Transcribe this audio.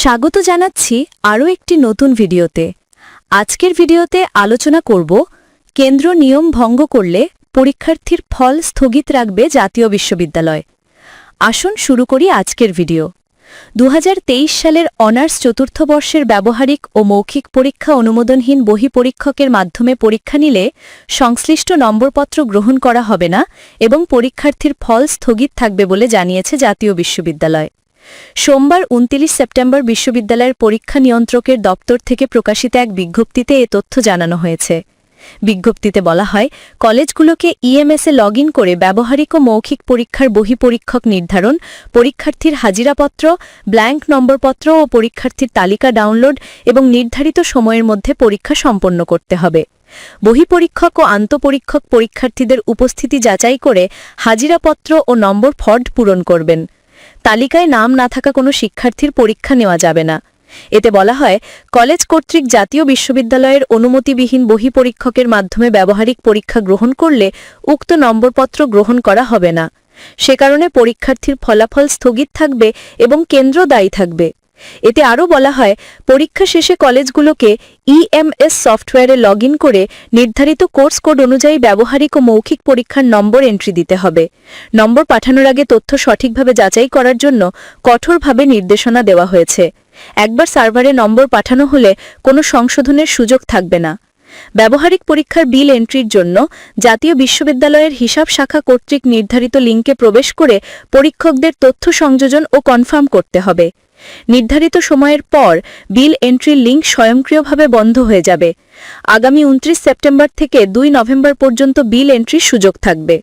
স্বাগত জানাচ্ছি আরও একটি নতুন ভিডিওতে। আজকের ভিডিওতে আলোচনা করব, কেন্দ্র নিয়ম ভঙ্গ করলে পরীক্ষার্থীর ফল স্থগিত রাখবে জাতীয় বিশ্ববিদ্যালয়। আসুন শুরু করি আজকের ভিডিও। দু হাজার তেইশ সালের অনার্স চতুর্থ বর্ষের ব্যবহারিক ও মৌখিক পরীক্ষা অনুমোদনহীন বহি পরীক্ষকের মাধ্যমে পরীক্ষা নিলে সংশ্লিষ্ট নম্বরপত্র গ্রহণ করা হবে না এবং পরীক্ষার্থীর ফল স্থগিত থাকবে বলে জানিয়েছে জাতীয় বিশ্ববিদ্যালয়। সোমবার উনত্রিশ সেপ্টেম্বর বিশ্ববিদ্যালয়ের পরীক্ষা নিয়ন্ত্রকের দপ্তর থেকে প্রকাশিত এক বিজ্ঞপ্তিতে এ তথ্য জানানো হয়েছে। বিজ্ঞপ্তিতে বলা হয়, কলেজগুলোকে ইএমএসে লগ করে ব্যবহারিক ও মৌখিক পরীক্ষার বহি পরীক্ষক নির্ধারণ, পরীক্ষার্থীর হাজিরাপত্র, ব্ল্যাঙ্ক নম্বরপত্র ও পরীক্ষার্থীর তালিকা ডাউনলোড এবং নির্ধারিত সময়ের মধ্যে পরীক্ষা সম্পন্ন করতে হবে। বহিপরীক্ষক ও আন্তপরীক্ষক পরীক্ষার্থীদের উপস্থিতি যাচাই করে হাজিরাপত্র ও নম্বর ফর্ড পূরণ করবেন। তালিকায় নাম না থাকা কোনো শিক্ষার্থীর পরীক্ষা নেওয়া যাবে না। এতে বলা হয়, কলেজ কর্তৃক জাতীয় বিশ্ববিদ্যালয়ের অনুমতিবিহীন বহি পরীক্ষকের মাধ্যমে ব্যবহারিক পরীক্ষা গ্রহণ করলে উক্ত নম্বরপত্র গ্রহণ করা হবে না। সে কারণে পরীক্ষার্থীর ফলাফল স্থগিত থাকবে এবং কেন্দ্র দায়ী থাকবে। এতে আরও বলা হয়, পরীক্ষা শেষে কলেজগুলোকে ইএমএস সফটওয়্যারে লগ করে নির্ধারিত কোর্স কোড অনুযায়ী ব্যবহারিক ও মৌখিক পরীক্ষার নম্বর এন্ট্রি দিতে হবে। নম্বর পাঠানোর আগে তথ্য সঠিকভাবে যাচাই করার জন্য কঠোরভাবে নির্দেশনা দেওয়া হয়েছে। একবার সার্ভারে নম্বর পাঠানো হলে কোনো সংশোধনের সুযোগ থাকবে না। ব্যবহারিক পরীক্ষার বিল এন্ট্রির জন্য জাতীয় বিশ্ববিদ্যালয়ের হিসাব শাখা কর্তৃক নির্ধারিত লিঙ্কে প্রবেশ করে পরীক্ষকদের তথ্য সংযোজন ও কনফার্ম করতে হবে। নির্ধারিত সময়ের পর বিল এন্ট্রির লিঙ্ক স্বয়ংক্রিয়ভাবে বন্ধ হয়ে যাবে। আগামী উনত্রিশ সেপ্টেম্বর থেকে দুই নভেম্বর পর্যন্ত বিল এন্ট্রির সুযোগ থাকবে।